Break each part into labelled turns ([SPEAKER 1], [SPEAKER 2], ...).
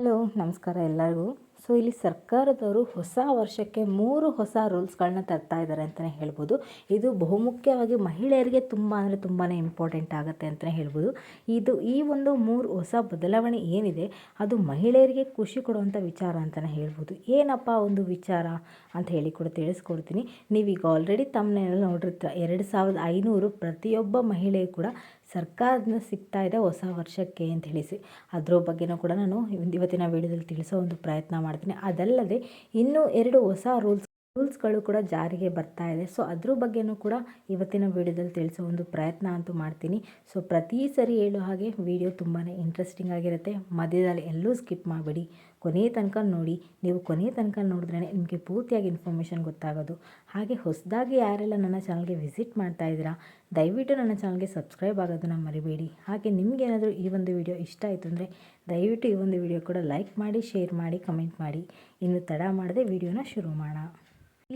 [SPEAKER 1] Hello, ನಮಸ್ಕಾರ ಎಲ್ಲರಿಗೂ. So, ಇಲ್ಲಿ ಸರ್ಕಾರದವರು ಹೊಸ ವರ್ಷಕ್ಕೆ ಮೂರು ಹೊಸ ರೂಲ್ಸ್ಗಳನ್ನ ತರ್ತಾ ಇದ್ದಾರೆ ಅಂತಲೇ ಹೇಳ್ಬೋದು. ಇದು ಬಹುಮುಖ್ಯವಾಗಿ ಮಹಿಳೆಯರಿಗೆ ತುಂಬ ಅಂದರೆ ತುಂಬಾ ಇಂಪಾರ್ಟೆಂಟ್ ಆಗುತ್ತೆ ಅಂತಲೇ ಹೇಳ್ಬೋದು. ಇದು ಈ ಒಂದು ಮೂರು ಹೊಸ ಬದಲಾವಣೆ ಏನಿದೆ, ಅದು ಮಹಿಳೆಯರಿಗೆ ಖುಷಿ ಕೊಡುವಂಥ ವಿಚಾರ ಅಂತಲೇ ಹೇಳ್ಬೋದು. ಏನಪ್ಪ ಒಂದು ವಿಚಾರ ಅಂತ ಹೇಳಿ ಕೂಡ ತಿಳಿಸ್ಕೊಡ್ತೀನಿ. ನೀವೀಗ ಆಲ್ರೆಡಿ ತಮ್ಮನೆಲ್ಲ ನೋಡಿರ್ತೀರ, ಎರಡು ಸಾವಿರದ ಐನೂರು ಪ್ರತಿಯೊಬ್ಬ ಮಹಿಳೆಯು ಕೂಡ ಸರ್ಕಾರದಿಂದ ಸಿಗ್ತಾ ಇದೆ ಹೊಸ ವರ್ಷಕ್ಕೆ ಅಂತ ಹೇಳಿಸಿ. ಅದ್ರ ಬಗ್ಗೆನೂ ಕೂಡ ನಾನು ಇವತ್ತಿನ ವೀಡಿಯೋದಲ್ಲಿ ತಿಳಿಸೋ ಒಂದು ಪ್ರಯತ್ನ ಮಾಡ್ತೀನಿ. ಅದಲ್ಲದೆ ಇನ್ನೂ ಎರಡು ಹೊಸ ರೂಲ್ಸ್ ರೂಲ್ಸ್ಗಳು ಕೂಡ ಜಾರಿಗೆ ಬರ್ತಾ ಇದೆ. ಸೊ, ಅದ್ರ ಬಗ್ಗೆನೂ ಕೂಡ ಇವತ್ತಿನ ವಿಡಿಯೋದಲ್ಲಿ ತಿಳಿಸೋ ಒಂದು ಪ್ರಯತ್ನ ಅಂತೂ ಮಾಡ್ತೀನಿ. ಸೊ, ಪ್ರತಿ ಸರಿ ಹೇಳೋ ಹಾಗೆ ವಿಡಿಯೋ ತುಂಬಾ ಇಂಟ್ರೆಸ್ಟಿಂಗ್ ಆಗಿರುತ್ತೆ. ಮಧ್ಯದಲ್ಲಿ ಎಲ್ಲೂ ಸ್ಕಿಪ್ ಮಾಡಬೇಡಿ. ಕೊನೆಯ ತನಕ ನೋಡಿ. ನೀವು ಕೊನೆಯ ತನಕ ನೋಡಿದ್ರೇ ನಿಮಗೆ ಪೂರ್ತಿಯಾಗಿ ಇನ್ಫಾರ್ಮೇಷನ್ ಗೊತ್ತಾಗೋದು. ಹಾಗೆ ಹೊಸದಾಗಿ ಯಾರೆಲ್ಲ ನನ್ನ ಚಾನಲ್ಗೆ ವಿಸಿಟ್ ಮಾಡ್ತಾ ಇದ್ದೀರಾ, ದಯವಿಟ್ಟು ನನ್ನ ಚಾನಲ್ಗೆ ಸಬ್ಸ್ಕ್ರೈಬ್ ಆಗೋದನ್ನು ಮರಿಬೇಡಿ. ಹಾಗೆ ನಿಮಗೇನಾದರೂ ಈ ಒಂದು ವಿಡಿಯೋ ಇಷ್ಟ ಆಯಿತು ಅಂದರೆ ದಯವಿಟ್ಟು ಈ ಒಂದು ವಿಡಿಯೋ ಕೂಡ ಲೈಕ್ ಮಾಡಿ ಶೇರ್ ಮಾಡಿ ಕಮೆಂಟ್ ಮಾಡಿ. ಇನ್ನು ತಡ ಮಾಡದೆ ವಿಡಿಯೋನ ಶುರು ಮಾಡೋಣ.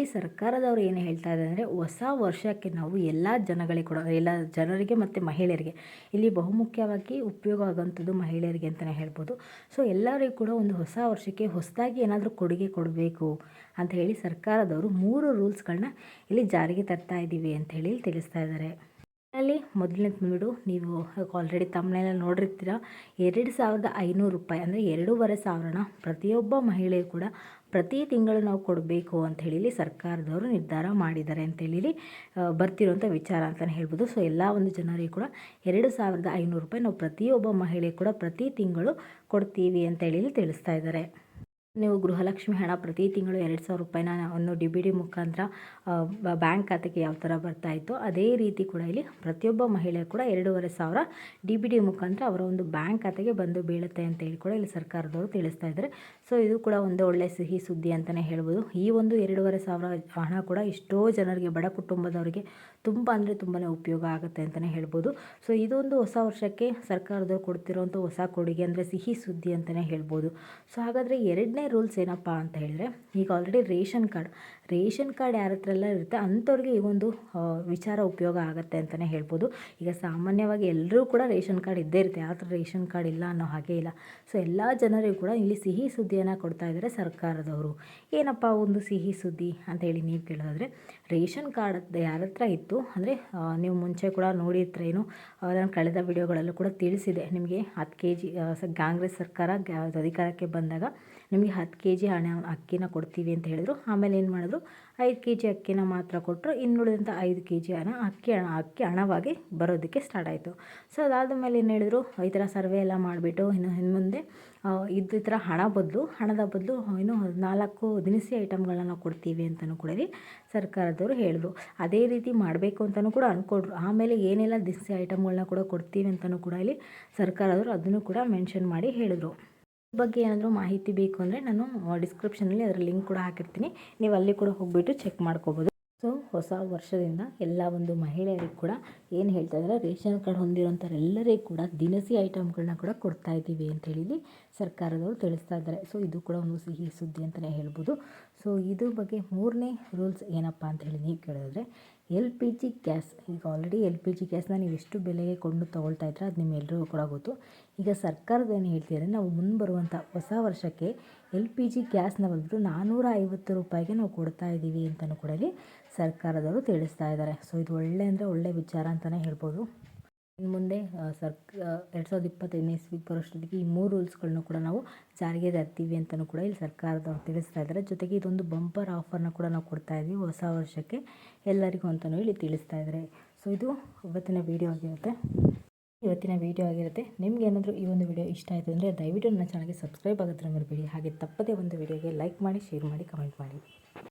[SPEAKER 1] ಇಲ್ಲಿ ಸರ್ಕಾರದವರು ಏನು ಹೇಳ್ತಾ ಇದ್ದಾರೆ ಅಂದರೆ ಹೊಸ ವರ್ಷಕ್ಕೆ ನಾವು ಎಲ್ಲ ಜನಗಳಿಗೆ ಕೂಡ, ಎಲ್ಲ ಜನರಿಗೆ ಮತ್ತು ಮಹಿಳೆಯರಿಗೆ, ಇಲ್ಲಿ ಬಹುಮುಖ್ಯವಾಗಿ ಉಪಯೋಗ ಆಗೋಂಥದ್ದು ಮಹಿಳೆಯರಿಗೆ ಅಂತಲೇ ಹೇಳ್ಬೋದು. ಸೊ ಎಲ್ಲರಿಗೂ ಕೂಡ ಒಂದು ಹೊಸ ವರ್ಷಕ್ಕೆ ಹೊಸದಾಗಿ ಏನಾದರೂ ಕೊಡುಗೆ ಕೊಡಬೇಕು ಅಂತ ಹೇಳಿ ಸರ್ಕಾರದವರು ಮೂರು ರೂಲ್ಸ್ಗಳನ್ನ ಇಲ್ಲಿ ಜಾರಿಗೆ ತರ್ತಾ ಇದ್ದೀವಿ ಅಂತ ಹೇಳಿ ತಿಳಿಸ್ತಾ ಇದ್ದಾರೆ. ಅಲ್ಲಿ ಮೊದಲನೇದು ಬಂದ್ಬಿಟ್ಟು ನೀವು ಆಲ್ರೆಡಿ ತಮ್ಮನೆಲ್ಲ ನೋಡಿರ್ತೀರ, ಎರಡು ಸಾವಿರದ ಐನೂರು ರೂಪಾಯಿ ಅಂದರೆ ಎರಡೂವರೆ ಸಾವಿರನ ಪ್ರತಿಯೊಬ್ಬ ಮಹಿಳೆ ಕೂಡ ಪ್ರತಿ ತಿಂಗಳು ನಾವು ಕೊಡಬೇಕು ಅಂತ ಹೇಳಿ ಸರ್ಕಾರದವರು ನಿರ್ಧಾರ ಮಾಡಿದ್ದಾರೆ ಅಂತೇಳಿ ಬರ್ತಿರೋಂಥ ವಿಚಾರ ಅಂತಲೇ ಹೇಳ್ಬೋದು. ಸೊ ಎಲ್ಲ ಒಂದು ಜನರಿಗೆ ಕೂಡ ಎರಡು ಸಾವಿರದ ಐನೂರು ರೂಪಾಯಿ ನಾವು ಪ್ರತಿಯೊಬ್ಬ ಮಹಿಳೆ ಕೂಡ ಪ್ರತಿ ತಿಂಗಳು ಕೊಡ್ತೀವಿ ಅಂತ ಹೇಳಿ ತಿಳಿಸ್ತಾ ಇದ್ದಾರೆ. ನೀವು ಗೃಹಲಕ್ಷ್ಮಿ ಹಣ ಪ್ರತಿ ತಿಂಗಳು ಎರಡು ಸಾವಿರ ರೂಪಾಯಿನ ಒಂದು ಡಿ ಬಿ ಡಿ ಮುಖಾಂತರ ಬ್ಯಾಂಕ್ ಖಾತೆಗೆ ಯಾವ ಥರ ಬರ್ತಾ ಇತ್ತು ಅದೇ ರೀತಿ ಕೂಡ ಇಲ್ಲಿ ಪ್ರತಿಯೊಬ್ಬ ಮಹಿಳೆ ಕೂಡ ಎರಡೂವರೆ ಸಾವಿರ ಡಿ ಬಿ ಡಿ ಮುಖಾಂತರ ಅವರ ಒಂದು ಬ್ಯಾಂಕ್ ಖಾತೆಗೆ ಬಂದು ಬೀಳುತ್ತೆ ಅಂತ ಹೇಳಿ ಕೂಡ ಇಲ್ಲಿ ಸರ್ಕಾರದವರು ತಿಳಿಸ್ತಾ ಇದ್ದಾರೆ. ಸೊ, ಇದು ಕೂಡ ಒಂದು ಒಳ್ಳೆಯ ಸಿಹಿ ಸುದ್ದಿ ಅಂತಲೇ ಹೇಳ್ಬೋದು. ಈ ಒಂದು ಎರಡೂವರೆ ಸಾವಿರ ಹಣ ಕೂಡ ಎಷ್ಟೋ ಜನರಿಗೆ, ಬಡ ಕುಟುಂಬದವರಿಗೆ ತುಂಬ ಅಂದರೆ ತುಂಬಾ ಉಪಯೋಗ ಆಗುತ್ತೆ ಅಂತಲೇ ಹೇಳ್ಬೋದು. ಸೊ ಇದೊಂದು ಹೊಸ ವರ್ಷಕ್ಕೆ ಸರ್ಕಾರದವರು ಕೊಡ್ತಿರೋಂಥ ಹೊಸ ಕೊಡುಗೆ ಅಂದರೆ ಸಿಹಿ ಸುದ್ದಿ ಅಂತಲೇ ಹೇಳ್ಬೋದು. ಸೊ, ಹಾಗಾದರೆ ಎರಡನೇ ರೂಲ್ಸ್ ಏನಪ್ಪ ಅಂತ ಹೇಳಿದ್ರೆ, ಈಗ already ration card ration card ಯಾರ ಹತ್ರ ಎಲ್ಲ ಇರುತ್ತೆ, ಅಂಥವ್ರಿಗೆ ಈ ಒಂದು ವಿಚಾರ ಉಪಯೋಗ ಆಗುತ್ತೆ ಅಂತಲೇ ಹೇಳ್ಬೋದು. ಈಗ ಸಾಮಾನ್ಯವಾಗಿ ಎಲ್ಲರೂ ಕೂಡ ರೇಷನ್ ಕಾರ್ಡ್ ಇದ್ದೇ ಇರುತ್ತೆ ಯಾವ ಥರ ರೇಷನ್ ಕಾರ್ಡ್ ಇಲ್ಲ ಅನ್ನೋ ಹಾಗೆ ಇಲ್ಲ. ಸೊ ಎಲ್ಲ ಜನರಿಗೂ ಕೂಡ ಇಲ್ಲಿ ಸಿಹಿ ಸುದ್ದಿಯನ್ನು ಕೊಡ್ತಾ ಇದ್ದಾರೆ ಸರ್ಕಾರದವರು. ಏನಪ್ಪ ಒಂದು ಸಿಹಿ ಸುದ್ದಿ ಅಂತ ಹೇಳಿ ನೀವು ಕೇಳೋದಾದರೆ, ರೇಷನ್ ಕಾರ್ಡ್ ಯಾರ ಹತ್ರ ಇತ್ತು ಅಂದರೆ ನೀವು ಮುಂಚೆ ಕೂಡ ನೋಡಿದ್ರೇನು ನಾನು ಕಳೆದ ವಿಡಿಯೋಗಳಲ್ಲೂ ಕೂಡ ತಿಳಿಸಿದೆ. ನಿಮಗೆ ಹತ್ತು ಕೆ ಜಿ ಕಾಂಗ್ರೆಸ್ ಸರ್ಕಾರ ಅಧಿಕಾರಕ್ಕೆ ಬಂದಾಗ ನಿಮಗೆ ಹತ್ತು ಕೆ ಜಿ ಹಣ ಅಕ್ಕಿನ ಕೊಡ್ತೀವಿ ಅಂತ ಹೇಳಿದ್ರು. ಆಮೇಲೆ ಏನು ಮಾಡಿದ್ರು? ಐದು ಕೆ ಜಿ ಅಕ್ಕಿನ ಮಾತ್ರ ಕೊಟ್ಟರು ಇನ್ನುಳಿದಂಥ ಐದು ಕೆ ಜಿ ಹಣ ಅಕ್ಕಿ ಹಣ, ಅಕ್ಕಿ ಹಣವಾಗಿ ಬರೋದಕ್ಕೆ ಸ್ಟಾರ್ಟ್ ಆಯಿತು. ಸೊ ಅದಾದ ಮೇಲೆ ಏನು ಹೇಳಿದ್ರು? ಈ ಥರ ಸರ್ವೆ ಎಲ್ಲ ಮಾಡಿಬಿಟ್ಟು ಇನ್ನು ಇನ್ನು ಮುಂದೆ ಇದು ಥರ ಹಣ ಬದಲು, ಹಣದ ಬದಲು ಇನ್ನು ನಾಲ್ಕು ದಿನಸಿ ಐಟಮ್ಗಳನ್ನ ಕೊಡ್ತೀವಿ ಅಂತಲೂ ಕೂಡ ಸರ್ಕಾರದವರು ಹೇಳಿದ್ರು. ಅದೇ ರೀತಿ ಮಾಡಬೇಕು ಅಂತಲೂ ಕೂಡ ಅಂದ್ಕೊಂಡ್ರು ಆಮೇಲೆ ಏನೆಲ್ಲ ದಿನಸಿ ಐಟಮ್ಗಳನ್ನ ಕೂಡ ಕೊಡ್ತೀವಿ ಅಂತಲೂ ಕೂಡ ಇಲ್ಲಿ ಸರ್ಕಾರದವರು ಅದನ್ನು ಕೂಡ ಮೆನ್ಷನ್ ಮಾಡಿ ಹೇಳಿದ್ರು. ಬಗ್ಗೆ ಏನಾದರೂ ಮಾಹಿತಿ ಬೇಕು ಅಂದರೆ ನಾನು ಡಿಸ್ಕ್ರಿಪ್ಷನಲ್ಲಿ ಅದರ ಲಿಂಕ್ ಕೂಡ ಹಾಕಿರ್ತೀನಿ. ನೀವು ಅಲ್ಲಿ ಕೂಡ ಹೋಗಿಬಿಟ್ಟು ಚೆಕ್ ಮಾಡ್ಕೋಬೋದು. ಸೊ ಹೊಸ ವರ್ಷದಿಂದ ಎಲ್ಲ ಒಂದು ಮಹಿಳೆಯರಿಗೆ ಕೂಡ ಏನು ಹೇಳ್ತಾ ಇದ್ದಾರೆ ರೇಷನ್ ಕಾರ್ಡ್ ಹೊಂದಿರೋಂಥವ್ರೆಲ್ಲರಿಗೂ ಕೂಡ ದಿನಸಿ ಐಟಮ್ಗಳನ್ನ ಕೂಡ ಕೊಡ್ತಾ ಇದ್ದೀವಿ ಅಂತ ಹೇಳಿ ಸರ್ಕಾರದವರು ತಿಳಿಸ್ತಾ ಇದ್ದಾರೆ ಸೊ ಇದು ಕೂಡ ಒಂದು ಸಿಹಿ ಸುದ್ದಿ ಅಂತಲೇ ಹೇಳ್ಬೋದು. ಸೊ ಇದ್ರ ಬಗ್ಗೆ ಮೂರನೇ ರೂಲ್ಸ್ ಏನಪ್ಪ ಅಂತ ಹೇಳಿ ನೀವು ಕೇಳಿದ್ರೆ ಎಲ್ ಪಿ ಜಿ ಗ್ಯಾಸ್, ಈಗ ಆಲ್ರೆಡಿ ಎಲ್ ಪಿ ಜಿ ಗ್ಯಾಸ್ನ ನೀವು ಎಷ್ಟು ಬೆಲೆಗೆ ಕೊಂಡು ತೊಗೊಳ್ತಾ ಇದ್ರೆ ಅದು ನಿಮ್ಮೆಲ್ಲರಿಗೂ ಕೂಡ ಗೊತ್ತು. ಈಗ ಸರ್ಕಾರದ ಏನು ಹೇಳ್ತಿದ್ದಾರೆ ನಾವು ಮುಂದೆ ಬರುವಂಥ ಹೊಸ ವರ್ಷಕ್ಕೆ ಎಲ್ ಪಿ ಜಿ ಗ್ಯಾಸ್ನ ಬಂದುಬಿಟ್ಟು ನಾನ್ನೂರ ಐವತ್ತು ರೂಪಾಯಿಗೆ ನಾವು ಕೊಡ್ತಾ ಇದ್ದೀವಿ ಅಂತಲೂ ಕೂಡ ಸರ್ಕಾರದವರು ತಿಳಿಸ್ತಾ ಇದ್ದಾರೆ ಸೊ ಇದು ಒಳ್ಳೆ ಅಂದರೆ ಒಳ್ಳೆ ವಿಚಾರ ಅಂತಲೇ ಹೇಳ್ಬೋದು. ಇನ್ನು ಮುಂದೆ ಸರ್ಕ ಎರಡು ಸಾವಿರದ ಇಪ್ಪತ್ತೈದನೇ ಇಸ್ವಿಗೆ ಬರೋಷ್ಟೊತ್ತಿಗೆ ಈ ಮೂರು ರೂಲ್ಸ್ಗಳನ್ನು ಕೂಡ ನಾವು ಜಾರಿಗೆ ತರ್ತೀವಿ ಅಂತಲೂ ಕೂಡ ಇಲ್ಲಿ ಸರ್ಕಾರದವ್ರು ತಿಳಿಸ್ತಾ ಇದ್ದಾರೆ. ಜೊತೆಗೆ ಇದೊಂದು ಬಂಪರ್ ಆಫರ್ನ ಕೂಡ ನಾವು ಕೊಡ್ತಾ ಇದ್ದೀವಿ ಹೊಸ ವರ್ಷಕ್ಕೆ ಎಲ್ಲರಿಗೂ ಅಂತಲೂ ಇಲ್ಲಿ ತಿಳಿಸ್ತಾ ಇದ್ದಾರೆ. ಸೊ ಇದು ಇವತ್ತಿನ ವೀಡಿಯೋ ಆಗಿರುತ್ತೆ. ಇವತ್ತಿನ ವೀಡಿಯೋ ಆಗಿರುತ್ತೆ. ನಿಮ್ಗೆ ಏನಾದರೂ ಈ ಒಂದು ವಿಡಿಯೋ ಇಷ್ಟ ಆಯಿತು ಅಂದರೆ ದಯವಿಟ್ಟು ನನ್ನ ಚಾನಲ್ಗೆ ಸಬ್ಸ್ಕ್ರೈಬ್ ಆಗೋದ್ರ ಮರಿಬೇಡಿ. ಹಾಗೆ ತಪ್ಪದೇ ಒಂದು ವಿಡಿಯೋಗೆ ಲೈಕ್ ಮಾಡಿ ಶೇರ್ ಮಾಡಿ ಕಮೆಂಟ್ ಮಾಡಿ.